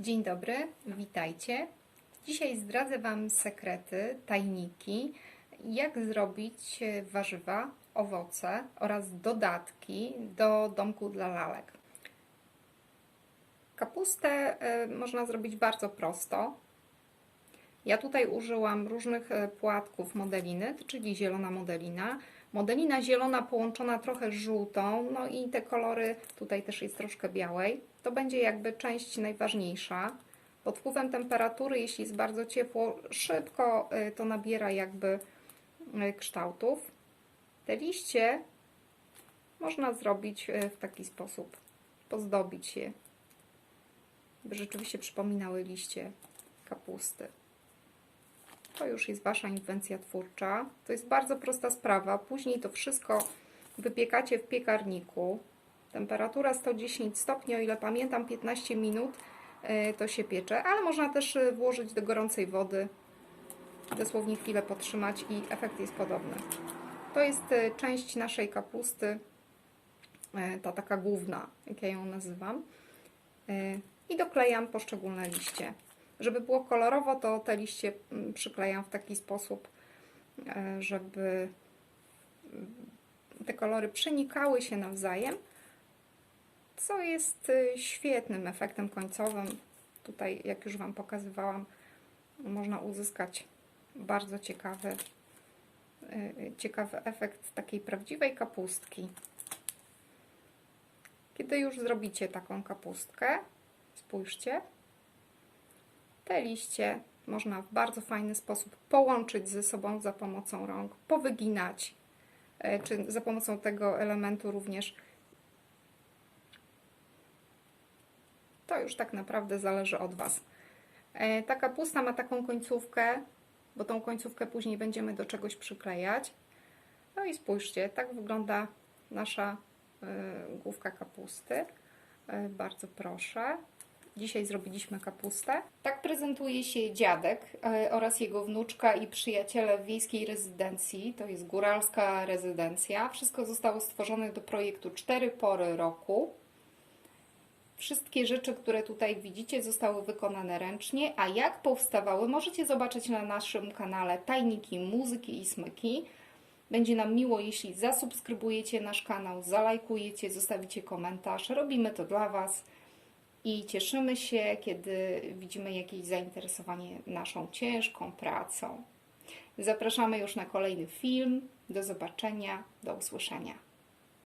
Dzień dobry, witajcie. Dzisiaj zdradzę Wam sekrety, tajniki, jak zrobić e, warzywa, owoce oraz dodatki do domku dla lalek. Kapustę e, można zrobić bardzo prosto. Ja tutaj użyłam różnych e, płatków modeliny, czyli zielona modelina. Modelina zielona połączona trochę z żółtą, no i te kolory, tutaj też jest troszkę białej. To będzie jakby część najważniejsza. Pod wpływem temperatury, jeśli jest bardzo ciepło, szybko y, to nabiera jakby y, kształtów. Te liście można zrobić w taki sposób, pozdobić je, by rzeczywiście przypominały liście kapusty. To już jest Wasza inwencja twórcza. To jest bardzo prosta sprawa. Później to wszystko wypiekacie w piekarniku. Temperatura 110 stopni, o ile pamiętam, 15 minut y, to się piecze, ale można też y, włożyć do gorącej wody, dosłownie chwilę potrzymać i efekt jest podobny. To jest y, część naszej kapusty, ta taka główna, jak ja ją nazywam. I doklejam poszczególne liście. Żeby było kolorowo, to te liście mm, przyklejam w taki sposób, e, żeby mm, te kolory przenikały się nawzajem, co jest y, świetnym efektem końcowym. Tutaj, jak już Wam pokazywałam, można uzyskać bardzo ciekawy, y, ciekawy efekt takiej prawdziwej kapustki. Kiedy już zrobicie taką kapustkę, spójrzcie, te liście można w bardzo fajny sposób połączyć ze sobą za pomocą rąk, powyginać, e, czy za pomocą tego elementu również. To już tak naprawdę zależy od Was. E, ta kapusta ma taką końcówkę, bo tą końcówkę później będziemy do czegoś przyklejać. No i spójrzcie, tak wygląda nasza e, główka kapusty. Bardzo proszę. Dzisiaj zrobiliśmy kapustę. Tak prezentuje się dziadek e, oraz jego wnuczka i przyjaciele w wiejskiej rezydencji. To jest góralska rezydencja. Wszystko zostało stworzone do projektu 4 pory roku. Wszystkie rzeczy, które tutaj widzicie, zostały wykonane ręcznie, a jak powstawały, możecie zobaczyć na naszym kanale Tajniki Muzyki i Smyki. Będzie nam miło, jeśli zasubskrybujecie nasz kanał, zalajkujecie, zostawicie komentarz. Robimy to dla Was i cieszymy się, kiedy widzimy jakieś zainteresowanie naszą ciężką pracą. Zapraszamy już na kolejny film. Do zobaczenia, do usłyszenia.